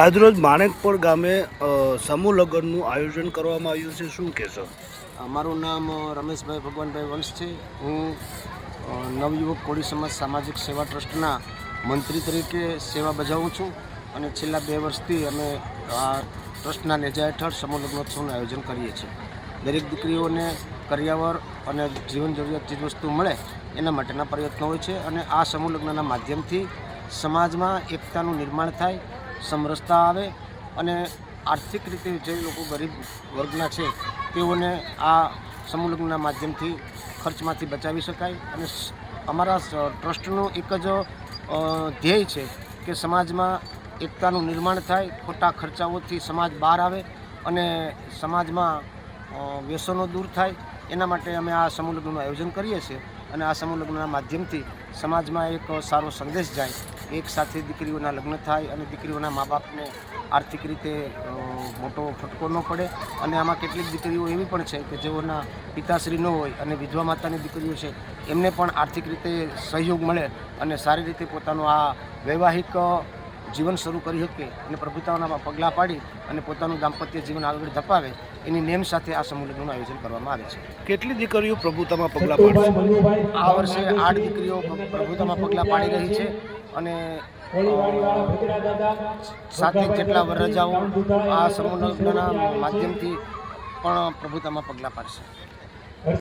આજરોજ માણેકપોર ગામે સમૂહ લગ્નનું આયોજન કરવામાં આવ્યું છે. શું કહેશો? મારું નામ રમેશભાઈ ભગવાનભાઈ વંશ છે. હું નવયુવક કોળી સમાજ સામાજિક સેવા ટ્રસ્ટના મંત્રી તરીકે સેવા બજાવું છું અને છેલ્લા બે વર્ષથી અમે આ ટ્રસ્ટના નેજા હેઠળ સમૂહ લગ્નોત્સવનું આયોજન કરીએ છીએ. દરેક દીકરીઓને કરિયાવર અને જીવન જરૂરિયાત ચીજવસ્તુ મળે એના માટેના પ્રયત્નો હોય છે અને આ સમૂહ લગ્નના માધ્યમથી સમાજમાં એકતાનું નિર્માણ થાય સમરસતા આવે અને આર્થિક રીતે જે લોકો ગરીબ વર્ગના છે, તેઓને આ સમૂહલગ્નના માધ્યમથી ખર્ચમાંથી બચાવી શકાય અને અમારા ટ્રસ્ટનું એક જ ધ્યેય છે કે સમાજમાં એકતાનું નિર્માણ થાય, ખોટા ખર્ચાઓથી સમાજ બહાર આવે અને સમાજમાં વ્યસનો દૂર થાય. એના માટે અમે આ સમૂહ લગ્નનું આયોજન કરીએ છીએ અને આ સમૂહ લગ્નના માધ્યમથી સમાજમાં એક સારો સંદેશ જાય. એક સાથે દીકરીઓના લગ્ન થાય અને દીકરીઓના મા બાપને આર્થિક રીતે મોટો ફટકો ન પડે. અને આમાં કેટલીક દીકરીઓ એવી પણ છે કે જેઓના પિતાશ્રી ન હોય અને વિધવા માતાની દીકરીઓ છે એમને પણ આર્થિક રીતે સહયોગ મળે અને સારી રીતે પોતાનું આ વૈવાહિક જીવન શરૂ કરી શકે અને પ્રભુતાઓના પગલાં પાડી અને પોતાનું દાંપત્ય જીવન આગળ ધપાવે એની નેમ સાથે આ સમૂહલગ્નનું આયોજન કરવામાં આવે છે. કેટલી દીકરીઓ પ્રભુતામાં પગલાં પાડશે આ વર્ષે આઠ દીકરીઓ પ્રભુતામાં પગલાં પાડી રહી છે. અને સાથે જેટલા રજાઓ આ સમૂહ લગ્નના માધ્યમથી પણ પ્રભુતામાં પગલાં પાડશે.